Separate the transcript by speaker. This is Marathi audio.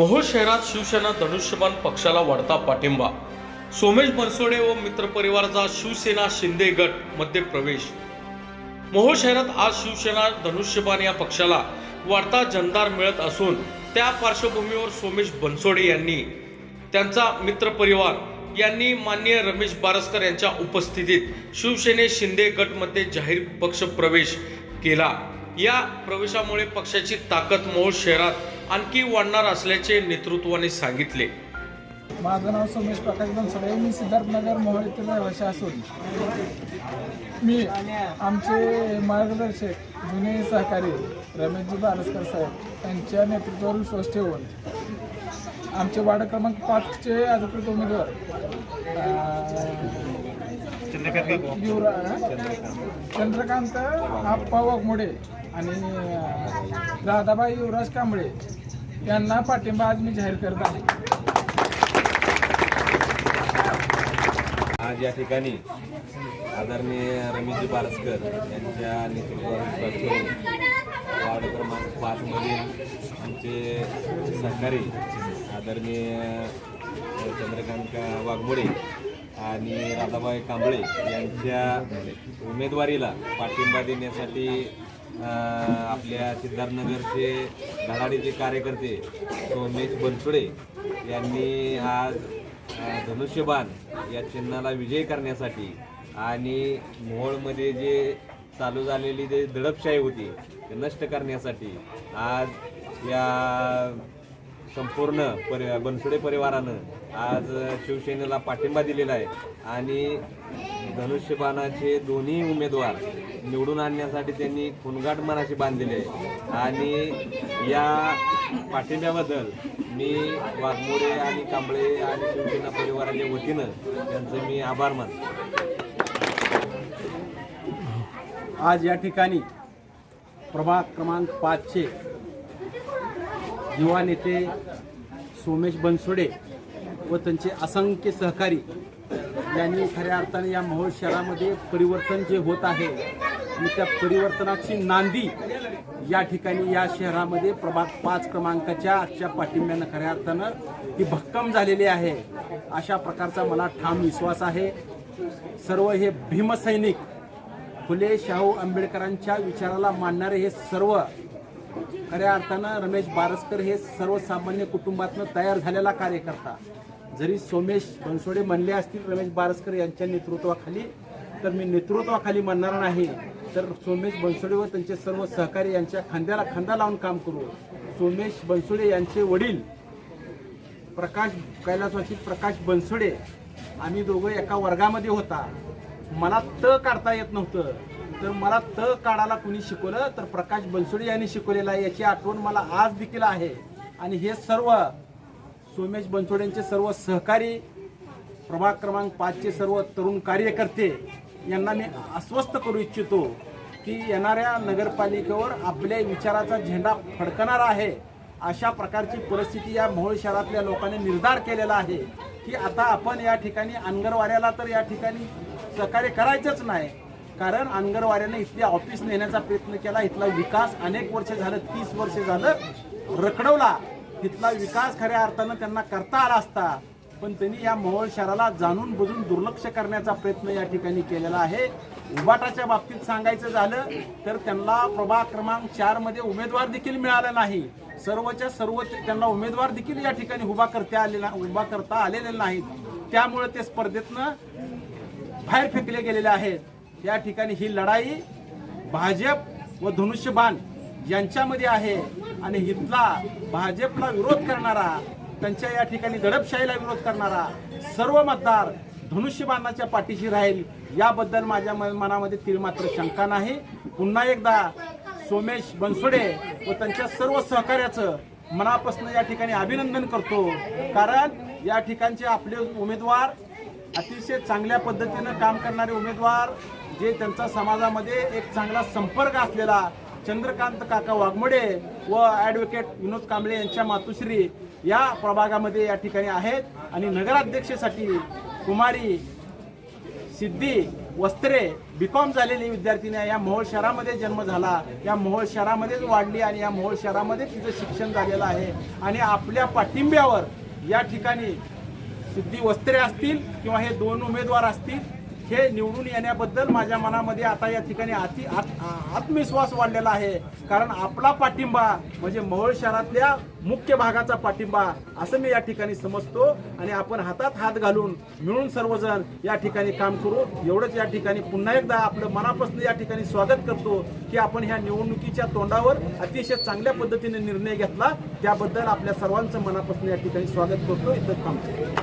Speaker 1: मोहोळ शहरात शिवसेना धनुष्यबाण पक्षाला वाढता पाठिंबा. सोमेश बनसोडे व मित्रपरिवाराचा शिवसेना शिंदे गटमध्ये प्रवेश. मोहोळ शहरात आज शिवसेना धनुष्यबाण या पक्षाला वाढता जनदार मिळत असून त्या पार्श्वभूमीवर सोमेश बनसोडे यांनी त्यांचा मित्रपरिवार यांनी माननीय रमेश बारसकर यांच्या उपस्थितीत शिवसेने शिंदे गटमध्ये जाहीर पक्ष प्रवेश केला. या प्रवेशामुळे पक्षाची ताकद मोहोळ शहरात आणखी वाढणार असल्याचे नेतृत्वाने सांगितले.
Speaker 2: माझं नाव सोमेश प्रकाश बनसोडे मी सिद्धार्थनगर मोहोळ येथील रहिवासी असून मी आमचे मार्गदर्शक जुने सहकारी रमेशजी बारसकर साहेब यांच्या नेतृत्वावर विश्वास ठेवून आमचे वार्ड क्रमांक पाचचे अधिकृत उमेदवार अं, युवरा- चंद्रकांत आप्पा वाघमोडे आणि राधाबाई युवराज कांबळे यांना पाठिंबा आज मी जाहीर करत आहे.
Speaker 3: आज या ठिकाणी आदरणीय रमेशजी बारसकर यांच्या नेतृत्वावर वार्ड क्रमांक पाचमधील आमचे सहकारी आदरणीय चंद्रकांत वाघमोडे आणि राधाबाई कांबळे यांच्या उमेदवारीला पाठिंबा देण्यासाठी आपल्या सिद्धार्थनगरचे धडाडीचे कार्यकर्ते सोमेश बनसुडे यांनी आज धनुष्यबाण या चिन्हाला विजय करण्यासाठी आणि मोहोळमध्ये जे चालू झालेली जे दडपशाही होती ते नष्ट करण्यासाठी आज या संपूर्ण परि बनसुडे परिवारानं आज शिवसेनेला पाठिंबा दिलेला आहे. आणि धनुष्यबाणाचे दोन्ही उमेदवार निवडून आणण्यासाठी त्यांनी खुणगाट मनाशी बांधलेले आहे आणि या पाठिंब्याबद्दल मी वाघमोडे आणि कांबळे आणि शिवसेना परिवाराच्या वतीनं त्यांचं मी आभार मानतो.
Speaker 4: आज या ठिकाणी प्रभाग क्रमांक पाचचे युवा नेते सोमेश बनसोडे व त्यांचे असंख्य सहकारी यांनी खऱ्या अर्थाने या महोळ शहरामध्ये परिवर्तन जे होत आहे त्या परिवर्तनाची नांदी या ठिकाणी या शहरामध्ये प्रभाग पाच क्रमांकाच्या आजच्या पाठिंब्यानं खऱ्या अर्थानं ही भक्कम झालेली आहे. अशा प्रकारचा मला ठाम विश्वास आहे. सर्व हे भीमसैनिक फुले शाहू आंबेडकरांच्या विचाराला मानणारे हे सर्व खऱ्या अर्थानं रमेश बारसकर हे सर्वसामान्य कुटुंबातनं तयार झालेला कार्यकर्ता. जरी सोमेश बनसोडे म्हणले असतील रमेश बारसकर यांच्या नेतृत्वाखाली तर मी नेतृत्वाखाली म्हणणार नाही. तर सोमेश बनसोडे व त्यांचे सर्व सहकारी यांच्या खांद्याला खांदा लावून काम करू. सोमेश बनसोडे यांचे वडील प्रकाश कैलासवासी प्रकाश बनसोडे आम्ही दोघं एका वर्गामध्ये होता. मला त काढता येत नव्हतं. तर मला त काढायला कुणी शिकवलं? तर प्रकाश बनसोडे यांनी शिकवलेलं आहे. याची आठवण मला आज देखील आहे. आणि हे सर्व सोमेश बनसोडेंचे सर्व सहकारी प्रभाग क्रमांक पाचचे सर्व तरुण कार्यकर्ते यांना मी आश्वस्त करू इच्छितो की येणाऱ्या नगरपालिकेवर आपल्या विचाराचा झेंडा फडकणार आहे अशा प्रकारची परिस्थिती या मोहोळ शहरातल्या लोकांनी निर्धार केलेला आहे की आता आपण या ठिकाणी अनगरवाऱ्याला तर या ठिकाणी सहकार्य करायचंच नाही कारण अनगरवाऱ्याने इथल्या ऑफिस नेण्याचा प्रयत्न केला इथला विकास अनेक वर्ष झालं तीस वर्ष झालं रखडवला. तिथला विकास खऱ्या अर्थानं त्यांना करता आला असता पण त्यांनी या मोहोळ शहराला जाणून बुजून दुर्लक्ष करण्याचा प्रयत्न या ठिकाणी केलेला आहे. उबाटाच्या बाबतीत सांगायचं झालं तर त्यांना प्रभाग क्रमांक चारमध्ये उमेदवार देखील मिळाला नाही. सर्वच्या सर्व त्यांना उमेदवार देखील या ठिकाणी उभा करता आलेला उभा करता आलेले नाहीत. त्यामुळे ते स्पर्धेतनं बाहेर फेकले गेलेले आहेत. या ठिकाणी ही लढाई भाजप व धनुष्यबाण यांच्यामध्ये आहे आणि इथला भाजपला विरोध करणारा त्यांच्या या ठिकाणी दडपशाहीला विरोध करणारा सर्व मतदार धनुष्यबाणाच्या पाठीशी राहील याबद्दल माझ्या मनामध्ये ती मात्र शंका नाही. पुन्हा एकदा सोमेश बनसोडे व त्यांच्या सर्व सहकार्याचं मनापासून या ठिकाणी अभिनंदन करतो. कारण या ठिकाणचे आपले उमेदवार अतिशय चांगल्या पद्धतीनं काम करणारे उमेदवार जे त्यांचा समाजामध्ये एक चांगला संपर्क असलेला चंद्रकांत काका वाघमोडे व ॲडव्होकेट विनोद कांबळे यांच्या मातुश्री या प्रभागामध्ये या ठिकाणी आहेत. आणि नगराध्यक्षेसाठी कुमारी सिद्धी वस्त्रे बी कॉम झालेली विद्यार्थिनी या मोहोळ शहरामध्ये जन्म झाला. या मोहोळ शहरामध्येच वाढली आणि या मोहोळ शहरामध्ये तिचं शिक्षण झालेलं आहे. आणि आपल्या पाठिंब्यावर या ठिकाणी सिद्धी वस्त्रे असतील किंवा हे दोन उमेदवार असतील हे निवडून येण्याबद्दल माझ्या मनामध्ये आता या ठिकाणी अति आत्मविश्वास वाढलेला आहे. कारण आपला पाठिंबा म्हणजे मोहोळ शहरातल्या मुख्य भागाचा पाठिंबा असं मी या ठिकाणी समजतो आणि आपण हातात हात घालून मिळून सर्वजण या ठिकाणी काम करू. एवढंच या ठिकाणी पुन्हा एकदा आपलं मनापासून या ठिकाणी स्वागत करतो की आपण ह्या निवडणुकीच्या तोंडावर अतिशय चांगल्या पद्धतीने निर्णय घेतला. त्याबद्दल आपल्या सर्वांचं मनापासून या ठिकाणी स्वागत करतो. इथं थांबतो.